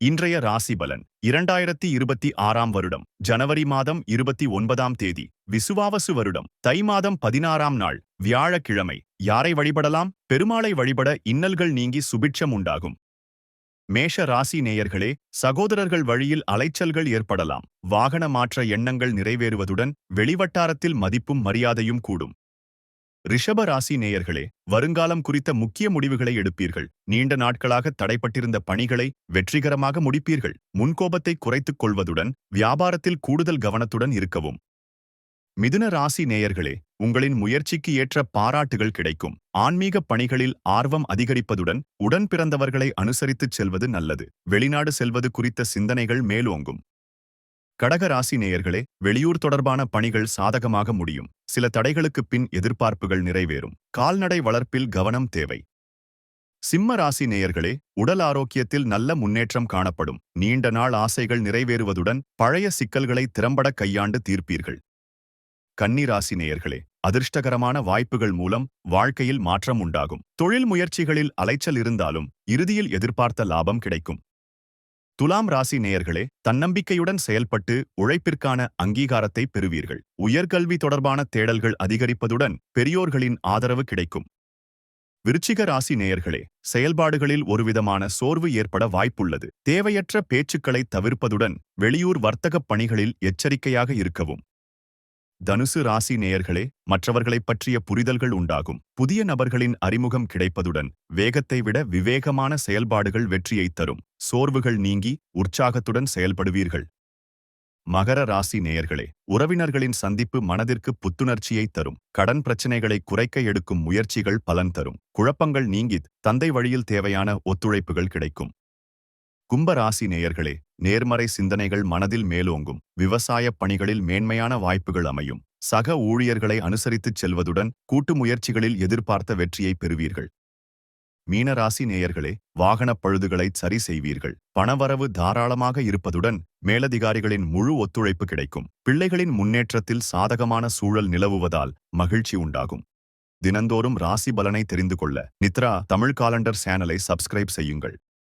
இன்றைய ராசி பலன். இரண்டாயிரத்தி இருபத்தி ஆறாம் வருடம். ஜனவரி மாதம் இருபத்தி ஒன்பதாம் தேதி. விசுவாவசு வருடம். தை மாதம் பதினாறாம் நாள். வியாழக்கிழமை. யாரை வழிபடலாம்? பெருமாளை வழிபட இன்னல்கள் நீங்கி சுபிட்சம் உண்டாகும். மேஷ ராசி நேயர்களே சகோதரர்கள் வழியில் அலைச்சல்கள் ஏற்படலாம். வாகன மாற்ற எண்ணங்கள் நிறைவேறுவதுடன் வெளிவட்டாரத்தில் மதிப்பும் மரியாதையும் கூடும். ரிஷப ராசி நேயர்களே வருங்காலம் குறித்த முக்கிய முடிவுகளை எடுப்பீர்கள். நீண்ட நாட்களாக தடைப்பட்டிருந்த பணிகளை வெற்றிகரமாக முடிப்பீர்கள். முன்கோபத்தை குறைத்துக் கொள்வதுடன் வியாபாரத்தில் கூடுதல் கவனத்துடன் இருக்கவும். மிதுன ராசி நேயர்களே உங்களின் முயற்சிக்கு ஏற்ற பாராட்டுகள் கிடைக்கும். ஆன்மீக பணிகளில் ஆர்வம் அதிகரிப்பதுடன் உடன் பிறந்தவர்களை அனுசரித்துச் செல்வது நல்லது. வெளிநாடு செல்வது குறித்த சிந்தனைகள் மேலோங்கும். கடக ராசி நேயர்களே வெளியூர் தொடர்பான பணிகள் சாதகமாக முடியும். சில தடைகளுக்குப் பின் எதிர்பார்ப்புகள் நிறைவேறும். கால்நடை வளர்ப்பில் கவனம் தேவை. சிம்ம ராசி நேயர்களே உடல் ஆரோக்கியத்தில் நல்ல முன்னேற்றம் காணப்படும். நீண்ட நாள் ஆசைகள் நிறைவேறுவதுடன் பழைய சிக்கல்களை திறம்பட கையாண்டு தீர்ப்பீர்கள். கன்னி ராசி நேயர்களே அதிர்ஷ்டகரமான வாய்ப்புகள் மூலம் வாழ்க்கையில் மாற்றம் உண்டாகும். தொழில் முயற்சிகளில் அலைச்சல் இருந்தாலும் இறுதியில் எதிர்பார்த்த லாபம் கிடைக்கும். துலாம் ராசி நேயர்களே தன்னம்பிக்கையுடன் செயல்பட்டு உழைப்பிற்கான அங்கீகாரத்தை பெறுவீர்கள். உயர்கல்வி தொடர்பான தேடல்கள் அதிகரிப்பதுடன் பெரியோர்களின் ஆதரவு கிடைக்கும். விருச்சிக ராசி நேயர்களே செயல்பாடுகளில் ஒருவிதமான சோர்வு ஏற்பட வாய்ப்புள்ளது. தேவையற்ற பேச்சுக்களை தவிர்ப்பதுடன் வெளியூர் வர்த்தகப் பணிகளில் எச்சரிக்கையாக இருக்கவும். தனுசு ராசி நேயர்களே மற்றவர்களைப் பற்றிய புரிதல்கள் உண்டாகும். புதிய நபர்களின் அறிமுகம் கிடைப்பதுடன் வேகத்தை விட விவேகமான செயல்பாடுகள் வெற்றியைத் தரும். சோர்வுகள் நீங்கி உற்சாகத்துடன் செயல்படுவீர்கள். மகர ராசி நேயர்களே உறவினர்களின் சந்திப்பு மனதிற்கு புத்துணர்ச்சியைத் தரும். கடன் பிரச்சினைகளை குறைக்க எடுக்கும் முயற்சிகள் பலன் தரும். குழப்பங்கள் நீங்கி தந்தை வழியில் தேவையான ஒத்துழைப்புகள் கிடைக்கும். கும்பராசி நேயர்களே நேர்மறை சிந்தனைகள் மனதில் மேலோங்கும். விவசாயப் பணிகளில் மேன்மையான வாய்ப்புகள் அமையும். சக ஊழியர்களை அனுசரித்துச் செல்வதுடன் கூட்டு முயற்சிகளில் எதிர்பார்த்த வெற்றியை பெறுவீர்கள். மீனராசி நேயர்களே வாகனப் பழுதுகளை சரி செய்வீர்கள். பணவரவு தாராளமாக இருப்பதுடன் மேலதிகாரிகளின் முழு ஒத்துழைப்பு கிடைக்கும். பிள்ளைகளின் முன்னேற்றத்தில் சாதகமான சூழல் நிலவுவதால் மகிழ்ச்சி உண்டாகும். தினந்தோறும் ராசி பலனை தெரிந்து கொள்ள நித்ரா தமிழ் காலண்டர் சேனலை சப்ஸ்கிரைப் செய்யுங்கள்.